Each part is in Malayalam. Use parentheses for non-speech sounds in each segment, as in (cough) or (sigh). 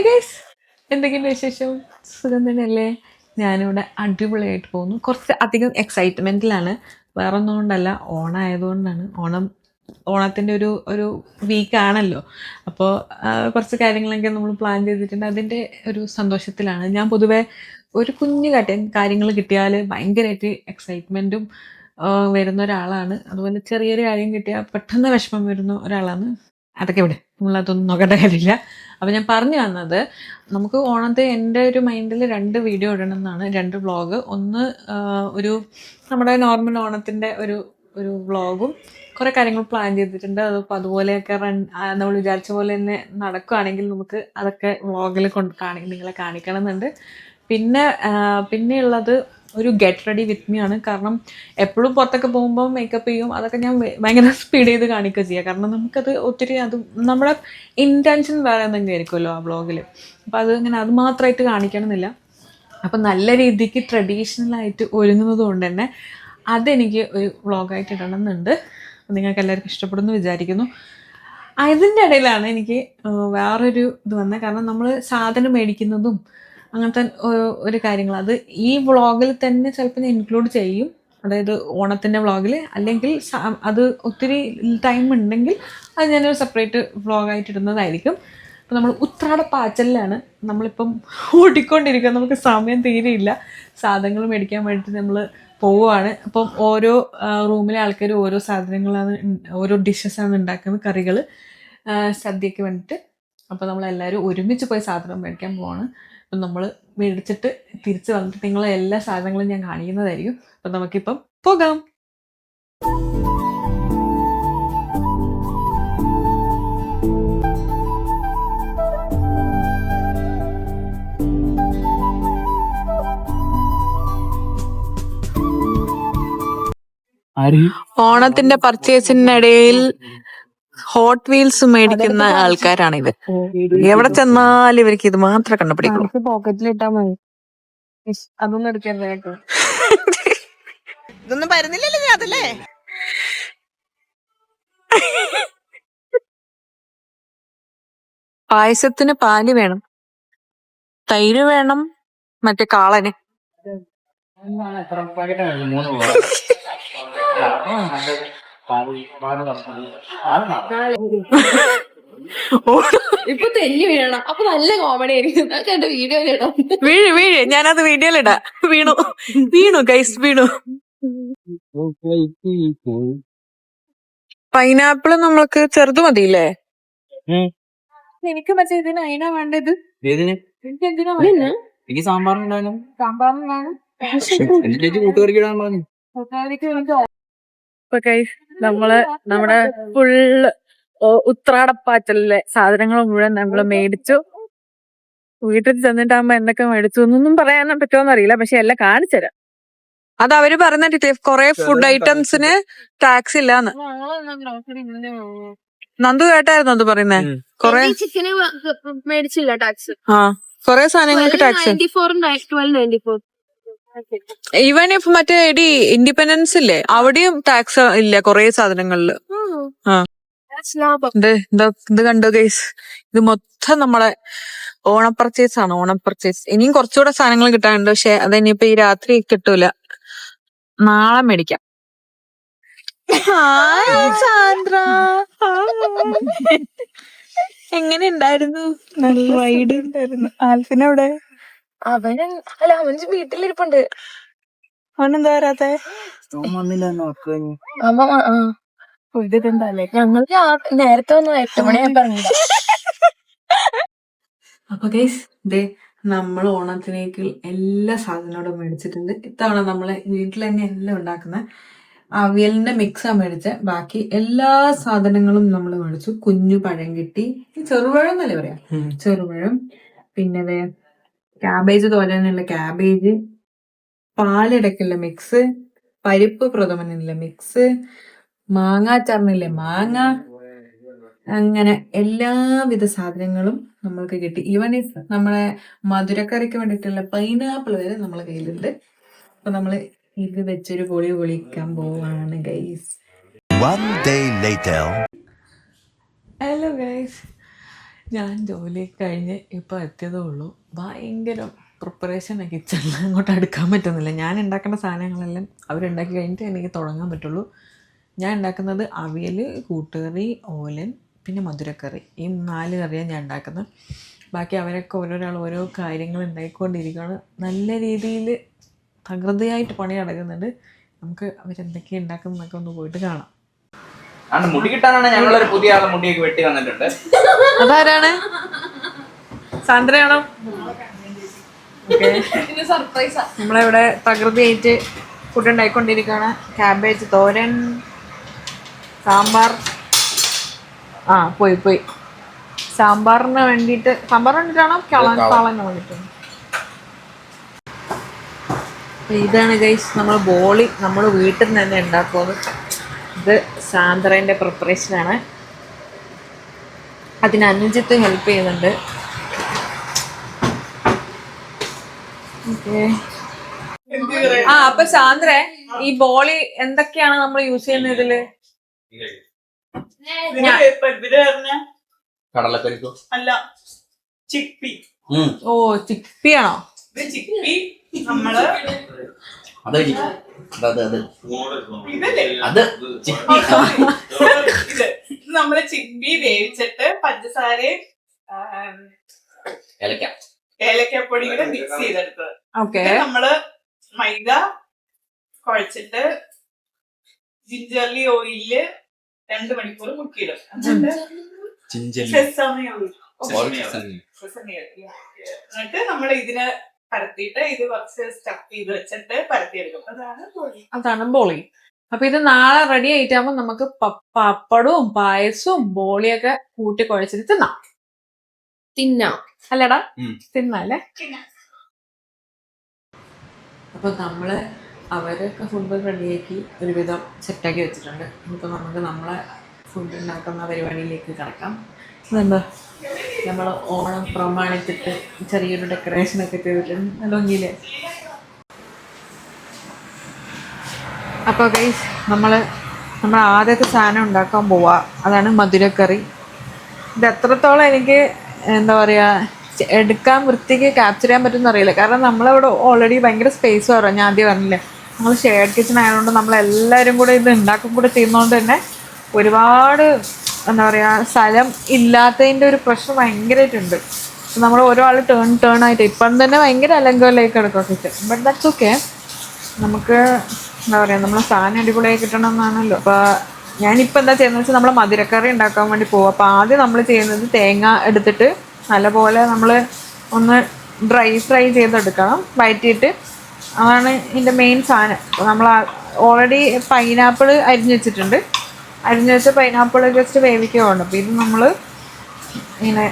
ഹലോ ഗൈസ് വിശേഷം? സുഖം തന്നെയല്ലേ? ഞാനിവിടെ അടിപൊളിയായിട്ട് പോകുന്നു. കുറച്ച് അധികം എക്സൈറ്റ്മെന്റിലാണ് വേറെ ഒന്നും കൊണ്ടല്ല ഓണം ആയതുകൊണ്ടാണ് ഓണം ഓണത്തിന്റെ ഒരു ഒരു വീക്കാണല്ലോ അപ്പോൾ കുറച്ച് കാര്യങ്ങളൊക്കെ നമ്മൾ പ്ലാൻ ചെയ്തിട്ടുണ്ട്. അതിന്റെ ഒരു സന്തോഷത്തിലാണ്. ഞാൻ പൊതുവേ ഒരു കുഞ്ഞു കാട്ടി കാര്യങ്ങൾ കിട്ടിയാൽ ഭയങ്കരമായിട്ട് എക്സൈറ്റ്മെന്റും വരുന്ന ഒരാളാണ്. അതുപോലെ ചെറിയൊരു കാര്യം കിട്ടിയാൽ പെട്ടെന്ന് വിഷമം വരുന്ന ഒരാളാണ്. അതൊക്കെ ഇവിടെ നമ്മളതൊന്നും നോക്കേണ്ട കാര്യമില്ല. അപ്പം ഞാൻ പറഞ്ഞു വന്നത് നമുക്ക് ഓണത്തെ എന്റെ ഒരു മൈൻഡിൽ രണ്ട് വീഡിയോ ഇടണം എന്നാണ് രണ്ട് വ്ളോഗ്. ഒന്ന് ഒരു നമ്മുടെ നോർമൽ ഓണത്തിന്റെ ഒരു ഒരു വ്ളോഗും കുറേ കാര്യങ്ങൾ പ്ലാൻ ചെയ്തിട്ടുണ്ട്. അതിപ്പോൾ അതുപോലെയൊക്കെ റൺ നമ്മൾ വിചാരിച്ച പോലെ തന്നെ നടക്കുകയാണെങ്കിൽ നമുക്ക് അതൊക്കെ വ്ളോഗിൽ കൊണ്ട് കാണി നിങ്ങളെ കാണിക്കണം എന്നുണ്ട് പിന്നെ പിന്നെയുള്ളത് ഒരു ഗെറ്റ് റെഡി വിത്ത് മീ ആണ്. കാരണം എപ്പോഴും പുറത്തൊക്കെ പോകുമ്പോൾ മേക്കപ്പ് ചെയ്യും. അതൊക്കെ ഞാൻ ഭയങ്കര (laughs) സ്പീഡ് ചെയ്ത് കാണിക്കുക ചെയ്യുക കാരണം നമുക്കത് ഒത്തിരി അത് നമ്മുടെ ഇന്റൻഷൻ വേറെ എന്തെങ്കിലും ആയിരിക്കുമല്ലോ ആ വ്ളോഗിൽ അപ്പോൾ അത് ഇങ്ങനെ അത് മാത്രമായിട്ട് കാണിക്കണമെന്നില്ല. അപ്പം നല്ല രീതിക്ക് ട്രഡീഷണൽ ആയിട്ട് ഒരുങ്ങുന്നത് കൊണ്ട് തന്നെ അതെനിക്ക് ഒരു വ്ളോഗായിട്ട് ഇടണം എന്നുണ്ട് നിങ്ങൾക്ക് എല്ലാവർക്കും ഇഷ്ടപ്പെടുമെന്ന് വിചാരിക്കുന്നു. അതിന്റെ ഇടയിലാണ് എനിക്ക് വേറൊരു ഇത് വന്നത്. കാരണം നമ്മൾ സാധനം മേടിക്കുന്നതും അങ്ങനത്തെ ഒരു കാര്യങ്ങൾ. അത് ഈ വ്ളോഗിൽ തന്നെ ചിലപ്പോൾ ഞാൻ ഇൻക്ലൂഡ് ചെയ്യും. അതായത് ഓണത്തിന്റെ വ്ളോഗിൽ അല്ലെങ്കിൽ അത് ഒത്തിരി ടൈം ഉണ്ടെങ്കിൽ അത് ഞാനൊരു സെപ്പറേറ്റ് വ്ളോഗായിട്ട് ഇടുന്നതായിരിക്കും. അപ്പോൾ നമ്മൾ ഉത്രാട പാച്ചലിലാണ്. നമ്മളിപ്പം ഓടിക്കൊണ്ടിരിക്കുക നമുക്ക് സമയം തീരെയില്ല സാധനങ്ങൾ മേടിക്കാൻ വേണ്ടിയിട്ട് നമ്മൾ പോവുകയാണ് അപ്പം ഓരോ റൂമിലെ ആൾക്കാർ ഓരോ സാധനങ്ങളാണ് ഓരോ ഡിഷസാണ് ഉണ്ടാക്കുന്നത് കറികൾ സദ്യയ്ക്ക് വേണ്ടിയിട്ട് അപ്പോൾ നമ്മളെല്ലാവരും ഒരുമിച്ച് പോയി സാധനം മേടിക്കാൻ പോവാണ്. അപ്പം നമ്മൾ മേടിച്ചിട്ട് തിരിച്ച് വന്നിട്ട് നിങ്ങളെ എല്ലാ സാധനങ്ങളും ഞാൻ കാണിക്കുന്നതായിരിക്കും. അപ്പം നമുക്കിപ്പം പോകാം. ഓണത്തിന്റെ പർച്ചേസിനിടയിൽ ഹോട്ട് വീൽസ് മേടിക്കുന്ന ആൾക്കാരാണ് ഇത് എവിടെ ചെന്നാലും ഇവർക്ക് ഇത് മാത്രം കണ്ടുപിടിക്കും പോക്കറ്റിലിട്ടാ മതി. അതൊന്നും എടുക്കരുത് കേട്ടോ. ഇതൊന്നും വരുന്നില്ലല്ലോ അതല്ലേ? പായസത്തിന് പാൽ വേണം. തൈര് വേണം. മറ്റേ കാളന്. മൂന്ന് ഇപ്പൊ തെന്നി വീഴണം. അപ്പൊ നല്ല കോമഡി ആയിരിക്കും. വീഡിയോ വീഴ് വീഴ്. ഞാനത് വീഡിയോയിലിടാ വീണു. വീണു ഗൈസ് വീണു. പൈനാപ്പിൾ നമ്മൾക്ക് ചെറുത് മതിയില്ലേ? എനിക്ക് മറ്റേ ഇതിന് അതിനാ വേണ്ടത്? എനിക്ക് എന്തിനാ സാമ്പാറിനാണ് ഇടാൻ പറഞ്ഞു. ഇപ്പൊ ഗൈസ് നമ്മൾ നമ്മുടെ ഫുള്ള് ഉത്രാടപ്പാച്ചലിലെ സാധനങ്ങൾ മുഴുവൻ നമ്മൾ മേടിച്ചു. വീട്ടിൽ ചെന്നിട്ടാകുമ്പോ എന്തൊക്കെ മേടിച്ചു എന്നൊന്നും പറയാനും പറ്റുമോന്ന് അറിയില്ല. പക്ഷെ എല്ലാം കാണിച്ചുതരാം അത് അവർ പറയുന്ന കൊറേ ഫുഡ് ഐറ്റംസിന് ടാക്സ് ഇല്ലാന്ന്. നന്ദു കേട്ടായിരുന്നു അത് പറയുന്നേ? കൊറേ ചിക്കന് മേടിച്ചില്ല ടാക്സ് ആ കൊറേ സാധനങ്ങൾക്ക് ടാക്സ് ഈവൻ ഇഫ് മറ്റേ ഇടി ഇൻഡിപെൻഡൻസ് ഇല്ലേ? അവിടെയും ടാക്സ് ഇല്ല കൊറേ സാധനങ്ങളിൽ. ഇത് കണ്ടു ഗൈസ് ഇത് മൊത്തം നമ്മളെ ഓണം പർച്ചേസ് ആണ് ഓണം പർച്ചേസ് ഇനിയും കുറച്ചുകൂടെ സാധനങ്ങൾ കിട്ടാനുണ്ട്. പക്ഷെ അത് ഇനിയിപ്പോ ഈ രാത്രി കിട്ടൂല. നാളെ മേടിക്കാം. സാന്ദ്ര എങ്ങനെ ഉണ്ടായിരുന്നു? നല്ല വൈഡ് ഉണ്ടായിരുന്നു. ആൽഫിനെവിടെ? അവന് അല്ല അവൻ വീട്ടിലിരിപ്പുണ്ട്. അവനെന്താ വരാത്തെ? അമ്മ ആ ഇതെന്താല്ലേ? ഞങ്ങൾ നേരത്തെ വന്നു എട്ട് മണിയായി പറഞ്ഞില്ല അപ്പൊ ഗൈസ് ദേ നമ്മൾ ഓണത്തിനേക്ക് എല്ലാ സാധനങ്ങളും മേടിച്ചിട്ടുണ്ട്. ഇത്തവണ നമ്മൾ വീട്ടിൽ തന്നെ എല്ലാം ഉണ്ടാക്കുന്ന അവിയലിന്റെ മിക്സാ മേടിച്ച. ബാക്കി എല്ലാ സാധനങ്ങളും നമ്മൾ മേടിച്ചു. കുഞ്ഞു പഴം കിട്ടി. ചെറുപഴം എന്നല്ലേ പറയാ? ചെറുപഴം. പിന്നെ ദേ ക്യാബേജ് തോരാനുള്ള ക്യാബേജ് പാലടക്കുള്ള മിക്സ് പരിപ്പ് പ്രഥമനുള്ള മിക്സ് മാങ്ങാച്ചാറിനുള്ള മാങ്ങ അങ്ങനെ എല്ലാവിധ സാധനങ്ങളും നമ്മൾക്ക് കിട്ടി. ഈവൻ ഇഫ് നമ്മളെ മധുരക്കറിക്ക് വേണ്ടിയിട്ടുള്ള പൈനാപ്പിൾ വരെ നമ്മളെ കയ്യിലുണ്ട്. അപ്പൊ നമ്മൾ ഇത് വെച്ചൊരു പൊളി പൊളിക്കാൻ പോവാണ് ഗൈസ്. ഹലോ ഗൈസ് ഞാൻ ജോലി കഴിഞ്ഞ് ഇപ്പോൾ എത്തിയതേ ഉള്ളൂ. ഭയങ്കര പ്രിപ്പറേഷൻ കിച്ചണിൽ അങ്ങോട്ട് അടുക്കാൻ പറ്റുന്നില്ല. ഞാൻ ഉണ്ടാക്കേണ്ട സാധനങ്ങളെല്ലാം അവരുണ്ടാക്കി കഴിഞ്ഞിട്ട് എനിക്ക് തുടങ്ങാൻ പറ്റുള്ളൂ. ഞാൻ ഉണ്ടാക്കുന്നത് അവിയൽ കൂട്ടുകറി ഓലൻ പിന്നെ മധുരക്കറി. ഈ നാല് കറിയാണ് ഞാൻ ഉണ്ടാക്കുന്നത്. ബാക്കി അവരൊക്കെ ഓരോരാൾ ഓരോ കാര്യങ്ങൾ ഉണ്ടാക്കിക്കൊണ്ടിരിക്കുകയാണ് നല്ല രീതിയിൽ തകൃതിയായിട്ട് പണി നടക്കുന്നുണ്ട്. നമുക്ക് അവരെന്തൊക്കെയാണ് ഉണ്ടാക്കുന്നതൊക്കെ ഒന്ന് പോയിട്ട് കാണാം. ആണ് മുടി കിട്ടാനാണ് ഞങ്ങളൊരു പുതിയ ആളെ മുടിയൊക്കെ വെട്ടി വന്നിട്ടുണ്ട്. അതാരാണ്? സാന്ദ്രയാണോ? ഓക്കെ. ഇത് സർപ്രൈസാ. നമ്മളിവിടെ തകൃതിയായിട്ട് ഫുഡ് ഉണ്ടായിക്കൊണ്ടിരിക്കുകയാണ്. ക്യാബേജ് തോരൻ സാമ്പാർ. ആ പോയി പോയി. സാമ്പാറിന് വേണ്ടിയിട്ട് സാമ്പാറിന് വേണ്ടിയിട്ടാണോ? കിളാൻ കാളന് വേണ്ടിയിട്ടാണോ ഇതാണ് ഗൈസ് നമ്മൾ ബോളി നമ്മൾ വീട്ടിൽ നിന്ന് തന്നെ ഉണ്ടാക്കുന്നത്. ഇത് സാന്ദ്രേന്റെ പ്രിപ്പറേഷനാണ് അതിന് അനുജിത്ത് ഹെൽപ്പ് ചെയ്യുന്നുണ്ട്. ഓക്കേ ആ അപ്പൊ സാന്ദ്ര ഈ ബോളി എന്തൊക്കെയാണ് നമ്മൾ യൂസ് ചെയ്യുന്ന ഇതിൽ? കടലക്കരിക്കോ? അല്ല ഓ ചിക്പി ആണോ? നമ്മൾ അത് അത് അത് അത്. നമ്മൾ ചിപ്പി വേവിച്ചിട്ട് പഞ്ചസാരയും ഏലക്ക. ഏലക്കപ്പൊടി കൂടെ മിക്സ് ചെയ്തെടുത്തത്. ഓക്കെ. നമ്മൾ മൈദ കുഴച്ചിട്ട് ജിഞ്ചർലി ഓയിലിൽ രണ്ട് മണിക്കൂർ മുക്കിയിടും. എന്നിട്ട് നമ്മൾ ഇതിനെ പരത്തിയിട്ട് ഇത് കുറച്ച് സ്റ്റഫ് ചെയ്ത് വെച്ചിട്ട് പരത്തിയെടുക്കും. അതാണ് ബോളി. അതാണ് ബോളി. അപ്പൊ ഇത് നാളെ റെഡി ആയിട്ടാകുമ്പോ നമുക്ക് പപ്പടവും പായസവും ബോളിയൊക്കെ കൂട്ടി കുഴച്ചിട്ട് തിന്നാം. തിന്നാം. അല്ലടാ. തിന്നല്ലേ? അപ്പൊ നമ്മൾ അവരൊക്കെ ഫുഡ് റെഡിയാക്കി ഒരുവിധം സെറ്റാക്കി വെച്ചിട്ടുണ്ട്. ഇപ്പൊ നമുക്ക് നമ്മളെ ഫുഡ് ഉണ്ടാക്കുന്ന പരിപാടിയിലേക്ക് കിടക്കാം. ഇതെന്താ നമ്മൾ ഓണം പ്രമാണിച്ചിട്ട് ചെറിയൊരു ഡെക്കറേഷൻ ഒക്കെ ചെയ്തിട്ടുണ്ട്. നല്ല ഭംഗിയില്ലേ? അപ്പോൾ ഗൈസ് നമ്മൾ നമ്മൾ ആദ്യത്തെ സാധനം ഉണ്ടാക്കാൻ പോവാ. അതാണ് മധുരക്കറി. ഇത് എത്രത്തോളം എനിക്ക് എന്താ പറയുക എടുക്കാൻ വൃത്തിക്ക് ക്യാപ്ചർ ചെയ്യാൻ പറ്റുമെന്ന് അറിയില്ല കാരണം നമ്മളിവിടെ ഓൾറെഡി ഭയങ്കര സ്പേസ് കുറവാണ് ഞാൻ ആദ്യം പറഞ്ഞില്ലേ. നമ്മൾ ഷെയർ കിച്ചൺ ആയതുകൊണ്ട് നമ്മളെല്ലാവരും കൂടെ ഇത് ഉണ്ടാക്കും കൂടെ ചെയ്യുന്നതുകൊണ്ട് തന്നെ ഒരുപാട് എന്താ പറയുക സ്ഥലം ഇല്ലാത്തതിന്റെ ഒരു പ്രശ്നം ഭയങ്കരമായിട്ടുണ്ട് നമ്മൾ ഓരോ ആൾ ടേൺ ടേൺ ആയിട്ട് ഇപ്പം തന്നെ ഭയങ്കര അലങ്കോലേക്ക് കിടക്കുക കിച്ചൺ ബട്ട് ദാറ്റ്സ് ഓക്കെ നമുക്ക് എന്താ പറയുക നമ്മൾ സാധനം അടിപൊളിയായി കിട്ടണം എന്നാണല്ലോ അപ്പോൾ ഞാനിപ്പോൾ എന്താ ചെയ്യുന്നത് വെച്ചാൽ നമ്മൾ മധുരക്കറി ഉണ്ടാക്കാൻ വേണ്ടി പോകും അപ്പോൾ ആദ്യം നമ്മൾ ചെയ്യുന്നത് തേങ്ങ എടുത്തിട്ട് നല്ലപോലെ നമ്മൾ ഒന്ന് ഡ്രൈ ഫ്രൈ ചെയ്തെടുക്കണം. വയറ്റിയിട്ട് അതാണ് ഇതിന്റെ മെയിൻ സാധനം. നമ്മൾ ഓൾറെഡി പൈനാപ്പിൾ അരിഞ്ഞ് വെച്ചിട്ടുണ്ട്. അരിഞ്ഞ് വെച്ച പൈനാപ്പിൾ ജസ്റ്റ് വേവിക്കുകയാണ് അപ്പോൾ ഇത് നമ്മൾ ഇങ്ങനെ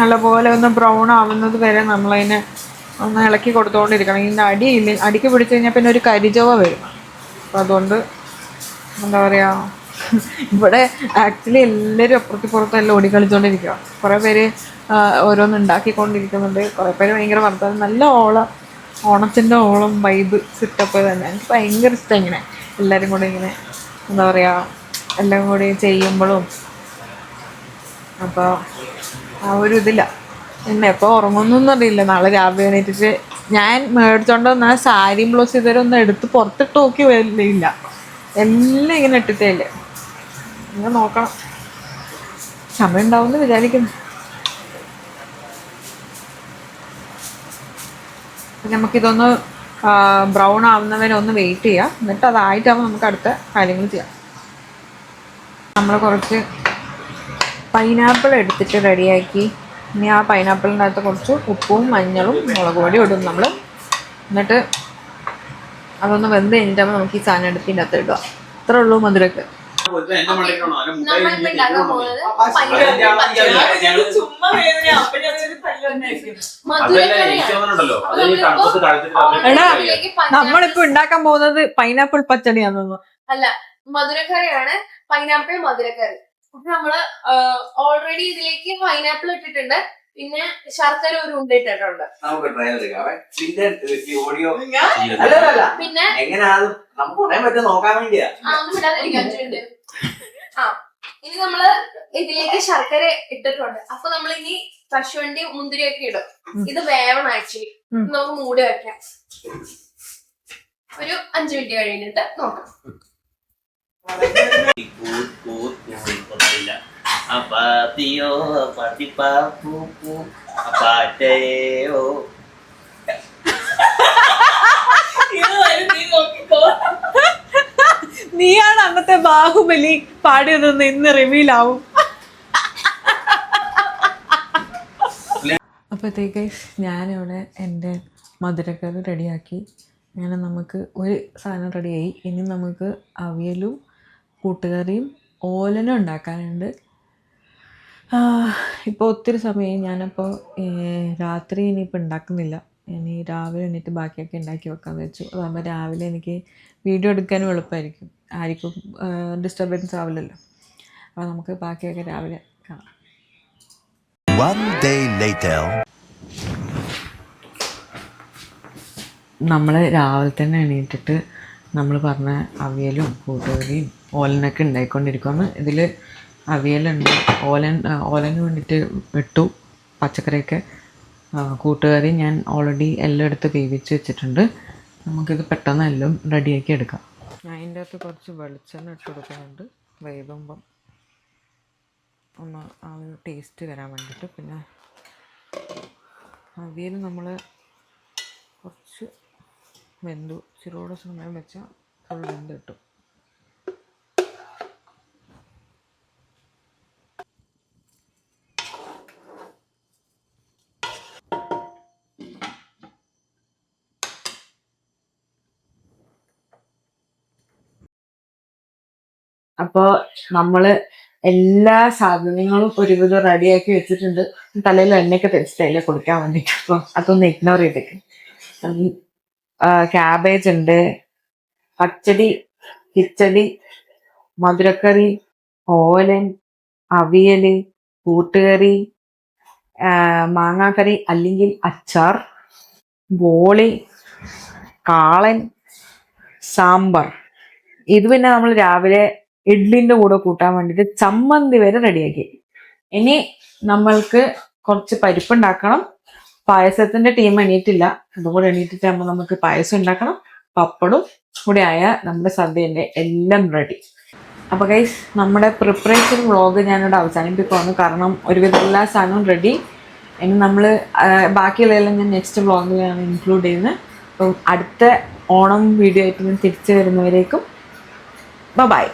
നല്ലപോലെ ഒന്ന് ബ്രൗൺ ആവുന്നത് വരെ നമ്മളതിനെ ഒന്ന് ഇളക്കി കൊടുത്തുകൊണ്ടിരിക്കണം ഇതിന്റെ അടി ഇല്ല അടിക്ക് പിടിച്ച് കഴിഞ്ഞാൽ പിന്നെ ഒരു കരിചവ വരും. അപ്പം അതുകൊണ്ട് എന്താ പറയുക ഇവിടെ ആക്ച്വലി എല്ലാവരും അപ്പുറത്തി പുറത്തും എല്ലാം ഓടിക്കളിച്ചുകൊണ്ടിരിക്കുക കുറേ പേര് ഓരോന്ന് ഉണ്ടാക്കിക്കൊണ്ടിരിക്കുന്നുണ്ട്. കുറേ പേര് ഭയങ്കര വർത്തമാനം നല്ല ഓളം ഓണത്തിന്റെ ഓളം വൈബ് സെറ്റപ്പ് തന്നെ. എനിക്ക് ഭയങ്കര ഇഷ്ടം ഇങ്ങനെ എല്ലാവരും കൂടെ ഇങ്ങനെ എന്താ പറയുക എല്ലാം കൂടി ചെയ്യുമ്പോഴും അപ്പോൾ ആ ഒരു ഇതില്ല. പിന്നെ എപ്പോൾ ഉറങ്ങുന്നൊന്നും അറിയില്ല നാളെ രാവിലെ എണീറ്റിട്ട് ഞാൻ മേടിച്ചോണ്ട് വന്ന സാരിയും ബ്ലൗസ് ഇതുവരെ ഒന്നും എടുത്ത് പുറത്തിട്ട് നോക്കി വരില്ല എല്ലാം ഇങ്ങനെ ഇട്ടിട്ടേ ഇങ്ങനെ നോക്കണം. സമയം ഉണ്ടാവുമെന്ന് വിചാരിക്കുന്നു. നമുക്കിതൊന്ന് ബ്രൗൺ ആവുന്നവരെ ഒന്ന് വെയിറ്റ് ചെയ്യാം. എന്നിട്ട് അതായിട്ടാകുമ്പോൾ നമുക്ക് അടുത്ത കാര്യങ്ങൾ ചെയ്യാം. നമ്മൾ കുറച്ച് പൈനാപ്പിൾ എടുത്തിട്ട് റെഡിയാക്കി. ഇനി ആ പൈനാപ്പിളിന്റെ അകത്ത് കുറച്ച് ഉപ്പും മഞ്ഞളും മുളക് പൊടിയും ഇടും നമ്മൾ എന്നിട്ട് അതൊന്ന് വെന്ത് കഴിഞ്ഞിട്ടാകുമ്പോൾ നമുക്ക് ഈ സാധനം എടുത്ത് ഇതിന്റെ അകത്ത് ഇടുക. അത്രേ ഉള്ളൂ മധുരക്ക് എടാ, നമ്മളിപ്പോ ഉണ്ടാക്കാൻ പോകുന്നത് പൈനാപ്പിൾ പച്ചടിയാന്നു അല്ല മധുരക്കറിയാണ് പൈനാപ്പിൾ മധുരക്കറി. അപ്പൊ നമ്മൾ ഓൾറെഡി ഇതിലേക്ക് പൈനാപ്പിൾ ഇട്ടിട്ടുണ്ട്. പിന്നെ ശർക്കര ഒരു ഉണ്ട ഇട്ടിട്ടുണ്ട്. നമുക്ക് ട്രയൽ എടുക്കാവേ പിന്നെ ഈ ഓഡിയോ പിന്നെ? നമുക്ക് പറ്റും നോക്കാൻ വേണ്ടിയാ? ആ ഒന്നും ഇടാതിരിക്കാൻ അഞ്ചു ആ ഇനി നമ്മൾ ഇതിലേക്ക് ശർക്കര ഇട്ടിട്ടുണ്ട്. അപ്പൊ നമ്മൾ ഇനി കശുവണ്ടി മുന്തിരിയൊക്കെ ഇടും. ഇത് വേവണം ആക്ച്വലി നമുക്ക് മൂടി വെക്കാം. ഒരു അഞ്ചു മിനിറ്റ് കഴിഞ്ഞിട്ട് നോക്കാം. ഇത് വരും നീ നോക്കിക്കോ നീയാണ് അന്നത്തെ ബാഹുബലി പാടിയതെന്ന് ഇന്ന് റിവീൽ ആവും. അപ്പോഴത്തേക്ക് ഞാനിവിടെ എന്റെ മധുരക്കറി റെഡിയാക്കി അങ്ങനെ നമുക്ക് ഒരു സാധനം റെഡിയായി ഇനി നമുക്ക് അവിയലും കൂട്ടുകറിയും ഓലനും ഉണ്ടാക്കാനുണ്ട്. ഇപ്പോൾ ഒത്തിരി സമയം ഞാനപ്പോൾ രാത്രി ഇനിയിപ്പോൾ ഉണ്ടാക്കുന്നില്ല. ഇനി രാവിലെ എണീറ്റ് ബാക്കിയൊക്കെ ഉണ്ടാക്കി വെക്കാമെന്ന് വെച്ചു. അതാകുമ്പോൾ രാവിലെ എനിക്ക് വീഡിയോ എടുക്കാനും എളുപ്പമായിരിക്കും ആർക്കും ഡിസ്റ്റർബൻസ് ആവില്ലല്ലോ. അപ്പോൾ നമുക്ക് ബാക്കിയൊക്കെ രാവിലെ കാണാം. നമ്മൾ രാവിലെ തന്നെ എണീറ്റിട്ട് നമ്മൾ പറഞ്ഞ അവിയലും കൂട്ടുകറിയും ഓലനൊക്കെ ഉണ്ടായിക്കൊണ്ടിരിക്കുകയാണ് ഇതിൽ അവിയലുണ്ട്. ഓലൻ ഓലന് വേണ്ടിയിട്ട് ഇട്ടു പച്ചക്കറിയൊക്കെ. കൂട്ടുകറി ഞാൻ ഓൾറെഡി എല്ലാം എടുത്ത് വേവിച്ച് വെച്ചിട്ടുണ്ട്. നമുക്കിത് പെട്ടെന്ന് എല്ലാം റെഡിയാക്കി എടുക്കാം. ഞാൻ അതിന്റെ അകത്ത് കുറച്ച് വെളിച്ചെണ്ണ ഇട്ട് കൊടുക്കുന്നുണ്ട്. വേവുമ്പം ഒന്ന് ആ ഒരു ടേസ്റ്റ് വരാൻ വേണ്ടിയിട്ട് പിന്നെ അവിയൽ നമ്മൾ കുറച്ച് വെന്തു ചെറുകൂടെ സമയം വെച്ചാൽ ഫുൾ വെന്ത് കിട്ടും അപ്പോൾ നമ്മൾ എല്ലാ സാധനങ്ങളും ഒരുവിധം റെഡിയാക്കി വെച്ചിട്ടുണ്ട്. തലയിൽ എണ്ണയൊക്കെ തെച്ചിട്ടല്ലേ കൊടുക്കാൻ വേണ്ടിയിട്ട്. അപ്പം അതൊന്ന് ഇഗ്നോർ ചെയ്തേക്ക്. ക്യാബേജ് ഉണ്ട്. പച്ചടി കിച്ചടി മധുരക്കറി ഓലൻ അവിയൽ കൂട്ടുകറി മാങ്ങാക്കറി അല്ലെങ്കിൽ അച്ചാർ ബോളി കാളൻ സാമ്പാർ. ഇത് പിന്നെ നമ്മൾ രാവിലെ ഇഡ്ലിന്റെ കൂടെ കൂട്ടാൻ വേണ്ടിയിട്ട് ചമ്മന്തി വരെ റെഡിയാക്കി ഇനി നമ്മൾക്ക് കുറച്ച് പരിപ്പുണ്ടാക്കണം. പായസത്തിന്റെ ടീം എണീറ്റില്ല. അതും കൂടെ എണീറ്റിട്ടാകുമ്പോൾ നമുക്ക് പായസം ഉണ്ടാക്കണം. പപ്പടും കൂടെ ആയ നമ്മുടെ സദ്യന്റെ എല്ലാം റെഡി അപ്പോൾ ഗൈസ് നമ്മുടെ പ്രിപ്പറേഷൻ വ്ളോഗ് ഞാനിവിടെ അവസാനിപ്പിക്കുവാണ്. കാരണം ഒരുവിധം എല്ലാ സാധനവും റെഡി ഇനി നമ്മൾ ബാക്കിയുള്ളതെല്ലാം ഞാൻ നെക്സ്റ്റ് വ്ളോഗിലാണ് ഇൻക്ലൂഡ് ചെയ്യുന്നത് അപ്പം അടുത്ത ഓണം വീഡിയോ ആയിട്ട് ഞാൻ തിരിച്ചു വരുന്നവരേക്കും. ബൈ